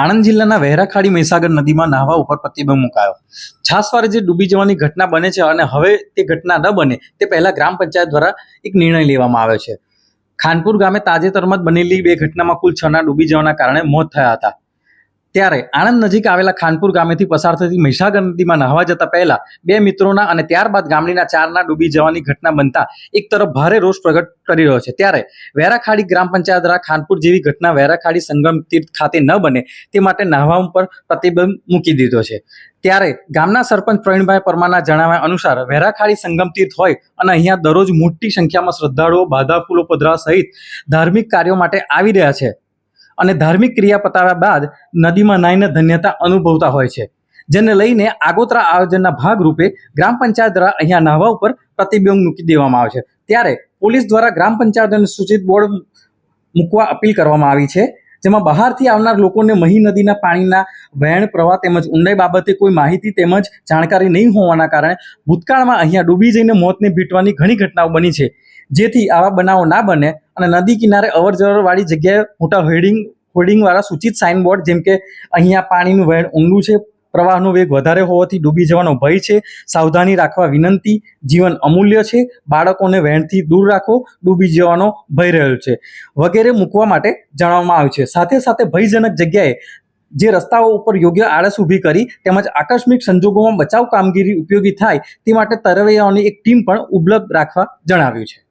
આણંદ જિલ્લાના વહેરાખાડી મહીસાગર નદીમાં નાહવા ઉપર પ્રતિબંધ મુકાયો. છાસવારે જે ડૂબી જવાની ઘટના બને છે અને હવે તે ઘટના ન બને, તે પહેલા ગ્રામ પંચાયત દ્વારા એક નિર્ણય લેવામાં આવ્યો છે. ખાનપુર ગામે તાજેતરમાં જ બનેલી બે ઘટનામાં કુલ છના ડૂબી જવાના કારણે મોત થયા હતા. ત્યારે આણંદ નજીક આવેલા ખાનપુર ગામેથી પસાર થતી મહીસાગર નદીમાં નહાવા જતા પહેલા બે મિત્રોના અને ત્યારબાદ ગામડીના ચારના ડૂબી જવાની ઘટના બનતા એક તરફ ભારે રોષ પ્રગટ કરી રહ્યો છે. ત્યારે વેરાખાડી ગ્રામ પંચાયત દ્વારા ખાનપુર જેવી ઘટના વેરાખાડી સંગમ તીર્થ ખાતે ન બને તે માટે નાહવા ઉપર પ્રતિબંધ મૂકી દીધો છે. ત્યારે ગામના સરપંચ પ્રવીણભાઈ પરમારના જણાવ્યા અનુસાર વેરાખાડી સંગમ તીર્થ હોય અને અહીંયા દરરોજ મોટી સંખ્યામાં શ્રદ્ધાળુઓ, બાધા ફૂલો પધરા સહિત ધાર્મિક કાર્યો માટે આવી રહ્યા છે. અને ધાર્મિક ક્રિયા પતાવ્યા બાદ નદીમાં નાહીને ધન્યતા અનુભવતા હોય છે. જેને લઈને આગોતરા આયોજનના ભાગરૂપે ગ્રામ પંચાયત દ્વારા અહીંયા નાહવા ઉપર પ્રતિબંધ મૂકી દેવામાં આવે છે. ત્યારે પોલીસ દ્વારા ગ્રામ પંચાયત અને સૂચિત બોર્ડ મૂકવા અપીલ કરવામાં આવી છે. જેમાં બહારથી આવનાર લોકોને મહી નદીના પાણીના વહેણ પ્રવાહ તેમજ ઊંડાઈ બાબતે કોઈ માહિતી તેમજ જાણકારી નહીં હોવાના કારણે ભૂતકાળમાં અહીંયા ડૂબી જઈને મોતને ભીટવાની ઘણી ઘટનાઓ બની છે. જેથી આવા બનાવો ના બને અને નદી કિનારે અવરજવરવાળી વાળી જગ્યાએ મોટા હોર્ડિંગ હોર્ડિંગવાળા સૂચિત સાઇનબોર્ડ જેમ કે અહીંયા પાણીનું વહેણ ઊંડું છે પ્રવાહનો વેગ વધારે હોવાથી ડૂબી જવાનો ભય છે. સાવધાની રાખવા વિનંતી. જીવન અમૂલ્ય છે. બાળકોને વહેણથી દૂર રાખો. ડૂબી જવાનો ભય રહ્યો છે. વગેરે મૂકવા માટે જણાવવામાં આવ્યું છે. સાથે સાથે ભયજનક જગ્યાએ જે રસ્તાઓ ઉપર યોગ્ય આળસ ઊભી કરી તેમજ આકસ્મિક સંજોગોમાં બચાવ કામગીરી ઉપયોગી થાય તે માટે તરવૈયાઓની એક ટીમ પણ ઉપલબ્ધ રાખવા જણાવ્યું છે.